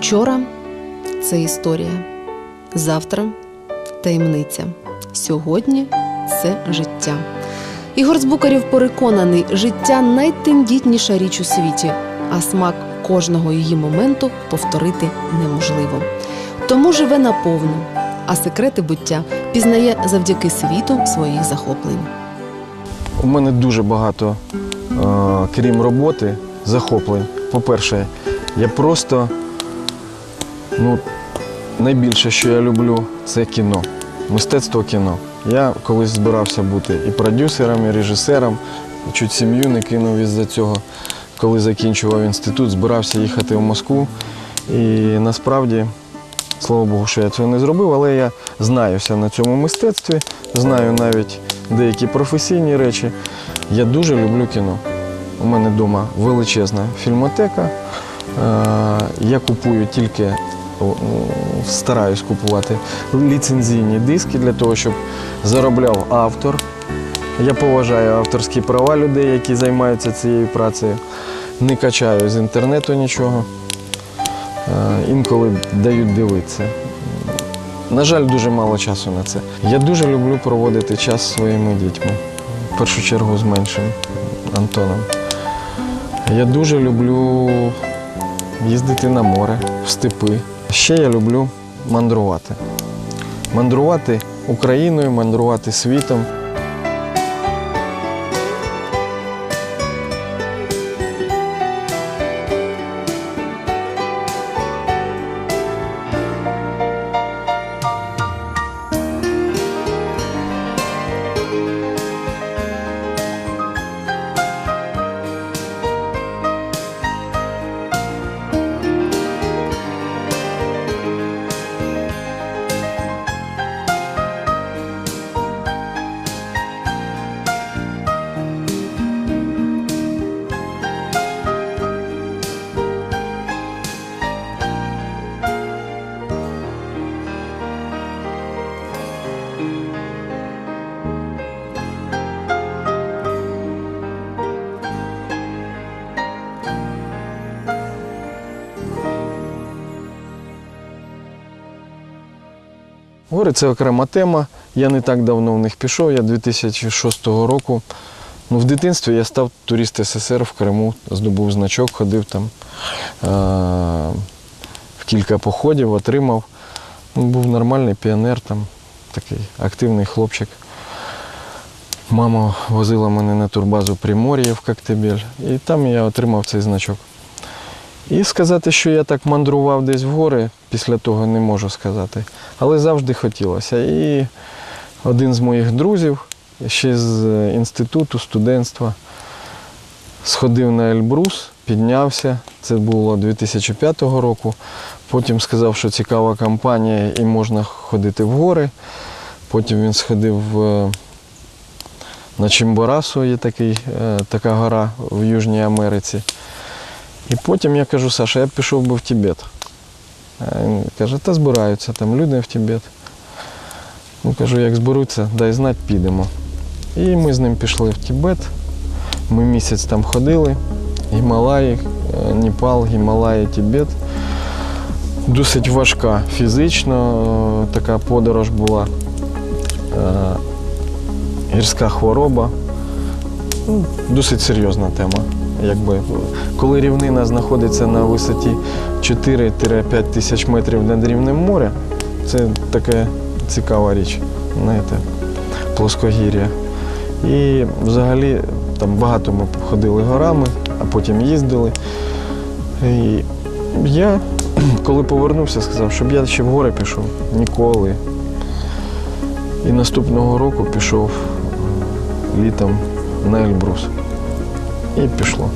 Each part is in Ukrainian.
Вчора це історія, завтра таємниця. Сьогодні це життя. Ігор Збукарів переконаний, життя найтендітніша річ у світі, а смак кожного її моменту повторити неможливо. Тому живе наповну, а секрети буття пізнає завдяки світу своїх захоплень. У мене дуже багато, е, крім роботи, захоплень. По-перше, я просто ну, найбільше, що я люблю, це кіно, мистецтво кіно. Я колись збирався бути і продюсером, і режисером, чуть сім'ю не кинув із-за цього. Коли закінчував інститут, збирався їхати в Москву. І насправді, слава Богу, що я цього не зробив, але я знаюся на цьому мистецтві, знаю навіть деякі професійні речі. Я дуже люблю кіно. У мене вдома величезна фільмотека. Е, Я купую тільки, стараюсь купувати ліцензійні диски для того, щоб заробляв автор. Я поважаю авторські права людей, які займаються цією працею. Не качаю з інтернету нічого. Е, Інколи дають дивитися. На жаль, дуже мало часу на це. Я дуже люблю проводити час зі своїми дітьми. В першу чергу з меншим Антоном. Я дуже люблю їздити на море, в степи. Ще я люблю мандрувати. Мандрувати Україною, мандрувати світом. Гори це окрема тема. Я не так давно в них пішов. Я 2006 року. Ну, в дитинстві я став турист СССР в Криму, здобув значок, ходив там е- в кілька походів, отримав. Ну, був нормальний піонер, там, такий активний хлопчик. Мама возила мене на турбазу Примор'я в Коктебель, і там я отримав цей значок. І сказати, що я так мандрував десь в гори, після того не можу сказати. Але завжди хотілося. І один з моїх друзів, ще з інституту, студентства, сходив на Ельбрус, піднявся. Це було 2005 року. Потім сказав, що цікава кампанія і можна ходити в гори. Потім він сходив е, на Чимборасу, є такий, е, така гора в Южній Америці. І потім я кажу, Саша, я б пішов би в Тибет. А Він каже, та збираються там люди в Тибет. Ну, кажу, як зберуться, дай знати, підемо. І ми з ним пішли в Тибет. Ми місяць там ходили. Гімалаї, е, Непал, Гімалаї, Тибет. Досить важка фізично е, така подорож була. Е, Гірська хвороба. Ну, Досить серйозна тема. Якби, коли рівнина знаходиться на висоті 4-5 тисяч метрів над рівнем моря, це така цікава річ, знаєте, плоскогір'я. І взагалі там багато ми ходили горами, а потім їздили. І я, коли повернувся, сказав, щоб я ще в гори пішов. Ніколи. І наступного року пішов е, літом на Ельбрус. І пішло.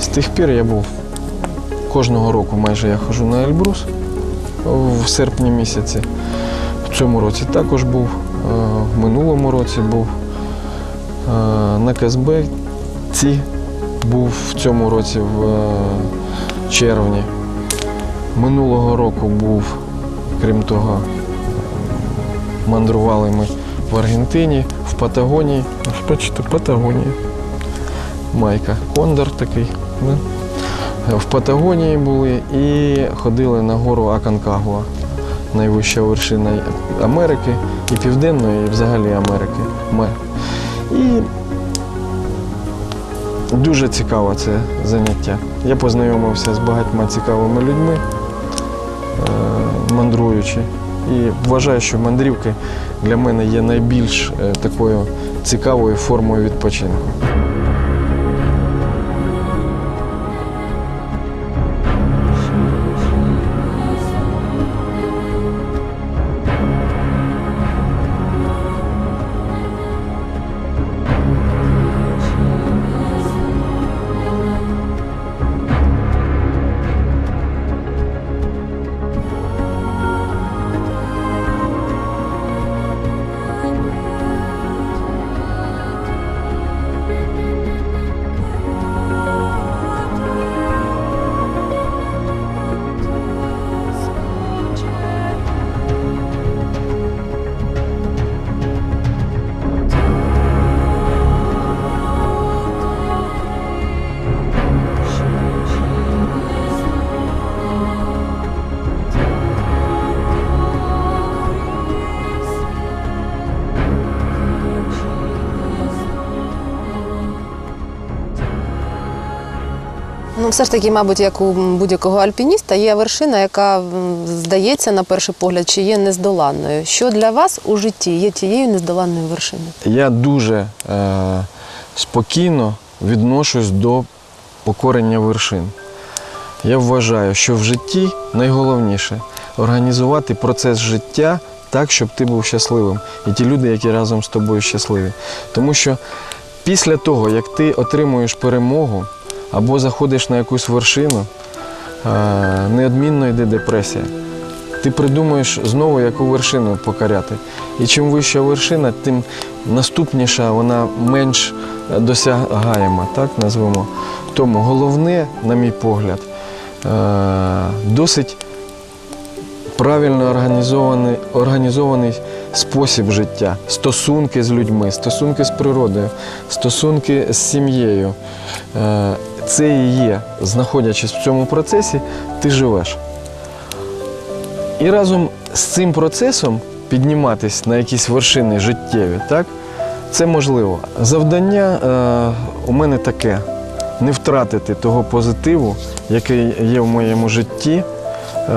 З тих пір я був кожного року майже я ходжу на Ельбрус в серпні місяці. В цьому році також був, е, в минулому році був. Е, На Казбеці був в цьому році в е, червні. Минулого року був, крім того, мандрували ми в Аргентині, в Патагонії. Бачите, Патагонія. Майка. Кондор такий. Да? в Патагонії були і ходили на гору Аконкагуа, найвища вершина Америки, і Південної, і взагалі Америки. Ме- І дуже цікаве це заняття. Я познайомився з багатьма цікавими людьми, е, мандруючи. І вважаю, що мандрівки для мене є найбільш е, такою цікавою формою відпочинку. Все ж таки, мабуть, як у будь-якого альпініста, є вершина, яка здається на перший погляд, чи є нездоланною. Що для вас у житті є тією нездоланною вершиною? Я дуже е, спокійно відношусь до покорення вершин. Я вважаю, що в житті найголовніше організувати процес життя так, щоб ти був щасливим. І ті люди, які разом з тобою щасливі. Тому що після того, як ти отримуєш перемогу або заходиш на якусь вершину, е, неодмінно йде депресія. Ти придумуєш знову яку вершину покоряти. І чим вища вершина, тим наступніша вона менш е, досягаєма, так назвемо. Тому головне, на мій погляд, е, досить правильно організований, організований спосіб життя, стосунки з людьми, стосунки з природою, стосунки з сім'єю. Це і є, знаходячись в цьому процесі, ти живеш. І разом з цим процесом підніматись на якісь вершини життєві, так? Це можливо. Завдання е, у мене таке: не втратити того позитиву, який є в моєму житті, е,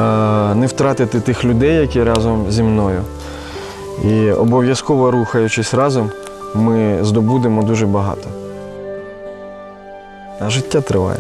не втратити тих людей, які разом зі мною. І обов'язково рухаючись разом, ми здобудемо дуже багато. А життя триває.